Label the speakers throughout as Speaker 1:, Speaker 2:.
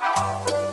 Speaker 1: Oh.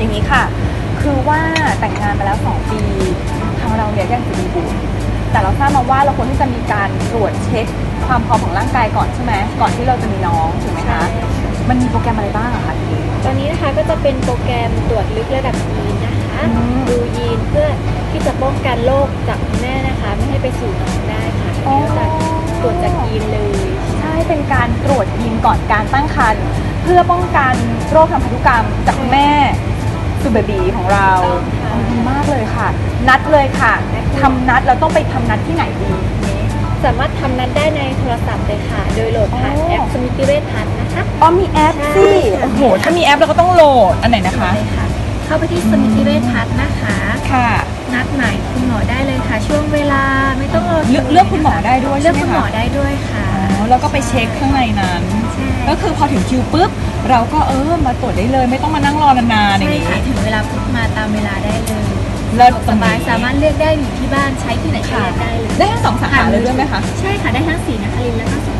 Speaker 2: อย่างนี้ค่ะ คือว่าแต่งงานมาแล้ว 2 ปี ทางเราเนี่ยยังจะมีบุตรแต่เราทราบมาว่าเราควรที่จะมีการตรวจเช็คความพร้อมของร่างกายก่อนใช่ไหมก่อนที่เราจะมีน้องถูกไหมคะ มันมีโปรแกรมอะไรบ้างอะคะทีนี้
Speaker 3: ตอนนี้นะคะก็จะเป็นโปรแกรมตรวจลึกระดับยีนนะคะ
Speaker 2: อืม
Speaker 3: ดูยีนเพื่อที่จะป้องกันโรคจากคุณแม่นะคะ ไม่ให้ไปสู่น้องได้ค่ะ
Speaker 2: อ๋อ
Speaker 3: ก็จะตรวจจากยีนเลย
Speaker 2: ใช่เป็นการตรวจยีนก่อนการตั้งครรภ์เพื่อป้องกันโรคทางพันธุกรรมจากคุณแม่ สู่เบบีของเรา
Speaker 3: ต้องค่ะ
Speaker 2: ดีมากเลยค่ะ นัดเลยค่ะทำนัดเราต้องไปทำนัดที่ไหนดีทีนี้
Speaker 3: สามารถทำนั้นได้ในโทรศัพท์เลยค่ะ โดยโหลดผ่าน
Speaker 2: อ๋อ
Speaker 3: แอปสมิติเวชพัฒน์นะคะ
Speaker 2: อ๋อมีแอปสิ
Speaker 3: ใช่ค่ะ
Speaker 2: โอ้โหถ้ามีแอปเราก็ต้องโหลดอันไหนนะคะ
Speaker 3: เลยค่ะเข้าไปที่สมิติเวชพัฒน์นะคะ
Speaker 2: ค่ะ
Speaker 3: นัดหมายคุณหมอได้เลยค่ะ ช่วงเวลาไม่ต้องรอ
Speaker 2: เลือกเลือกคุณหมอได้ด้วย
Speaker 3: เลื
Speaker 2: ใช่
Speaker 3: อก
Speaker 2: ไหม
Speaker 3: คุณหมอ
Speaker 2: คะ
Speaker 3: ได้ด้วยค่ะ
Speaker 2: อ๋อ แล้วก็ไปเช็คข้างในนั้น
Speaker 3: ใช่
Speaker 2: ก็คือพอถึงคิวปุ๊บ เราก็เออมาตรวจได้เลย ไม่ต้องมานั่งรอนานๆอย่าง
Speaker 3: ใช่
Speaker 2: นี้
Speaker 3: ค่ะถึงเวลาปุ๊บมาตามเวลาได้เลย
Speaker 2: เลิศ
Speaker 3: สบายสามารถเลือกได้อยู่ที่บ้านใช้ที่ไหนก็
Speaker 2: ค่ะ
Speaker 3: เลือกได้เลย
Speaker 2: ได้ทั้งสองสาขาเลยด้วยไหมคะ
Speaker 3: ใช่ค่ะได้ทั้งสีนครินทร์และก็สุขุมวิทค่ะ